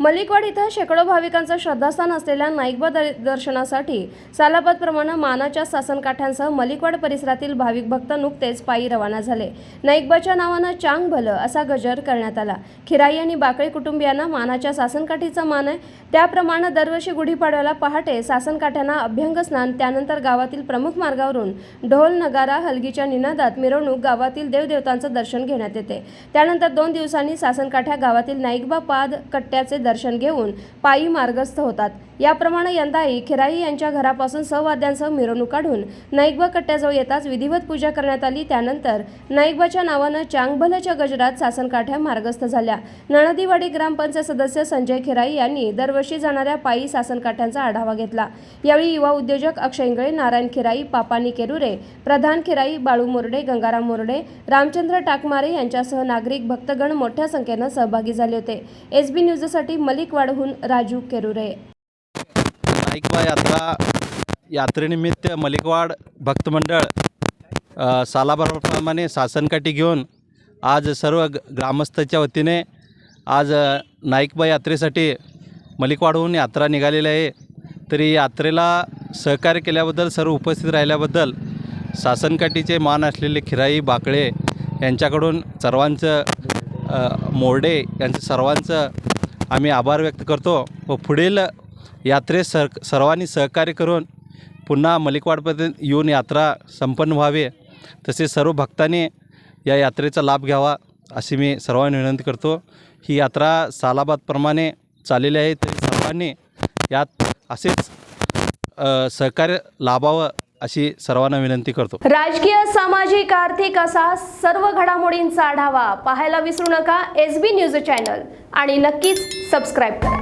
मलिकवाड इथं शेकडो भाविकांचं श्रद्धास्थान असलेल्या नाईकबा दर्शनासाठी सालाबादप्रमाणे मानाच्या सासनकाठ्यांसह मलिकवाड परिसरातील भाविक भक्त नुकतेच पायी रवाना झाले. नाईकबाच्या नावानं चांग भलं असा गजर करण्यात आला. खिराई आणि बाकळे कुटुंबियांना मानाच्या सासनकाठीचा मान आहे. त्याप्रमाणे दरवर्षी गुढीपाडव्याला पहाटे सासनकाठ्यांना अभ्यंग स्नान त्यानंतर गावातील प्रमुख मार्गावरून ढोल नगारा हलगीच्या निनादात मिरवणूक गावातील देवदेवतांचं दर्शन घेण्यात येते. त्यानंतर दोन दिवसांनी सासनकाठ्या गावातील नाईकबा पाद कट्ट्याचे दर्शन घेऊन पायी मार्गस्थ होतात. याप्रमाणे यंदाही खिराई यांच्या घरापासून सहवाद्यांसह मिरवणूक काढून नाईकबा कट्ट्याजवळ येताच विधिवत पूजा करण्यात आली. त्यानंतर नाईकबाच्या नावानं चांगभलच्या गजरात सासनकाठ्या मार्गस्थ झाल्या. नळदीवाडी ग्रामपंचायत सदस्य संजय खिराई यांनी दरवर्षी जाणाऱ्या पायी सासनकाठ्यांचा आढावा घेतला. यावेळी युवा उद्योजक अक्षय इंगळे नारायण खिराई पापानी केरुरे प्रधान खिराई बाळू मोरडे गंगाराम मोरडे रामचंद्र टाकमारे यांच्यासह नागरिक भक्तगण मोठ्या संख्येनं सहभागी झाले होते. एस बी न्यूजसाठी मलिकवाडहून राजू केरुरे. नाईकबा यात्रा यात्रेनिमित्त मलिकवाड भक्तमंडळ सालाभराप्रमाणे सासनकाठी शासनकाठी घेऊन आज सर्व ग्रामस्थाच्या वतीने आज नाईकबा यात्रेसाठी मलिकवाडहून यात्रा निघालेली आहे. तरी यात्रेला सहकार्य केल्याबद्दल सर्व उपस्थित राहिल्याबद्दल शासनकाठीचे मान असलेले खिराई बाकळे यांच्याकडून सर्वांचं मोर्डे मोरडे यांचं सर्वांचं आम्ही आभार व्यक्त करतो. व पुढील यात्रेत सर सर्वांनी सहकार्य करून पुन्हा मलिकवाडपर्यंत येऊन यात्रा संपन्न व्हावी. तसेच सर्व भक्तांनी या यात्रेचा लाभ घ्यावा अशी मी सर्वांनी विनंती करतो. ही यात्रा सालाबादप्रमाणे चाललेली आहे. तरी सर्वांनी यात असेच सहकार्य लाभावं अशी सर्वांना विनंती करतो. राजकीय सामाजिक आर्थिक असा सर्व घडामोडींचा आढावा पाहायला विसरू नका. एस बी न्यूज चॅनल आणि नक्कीच सबस्क्राईब करा.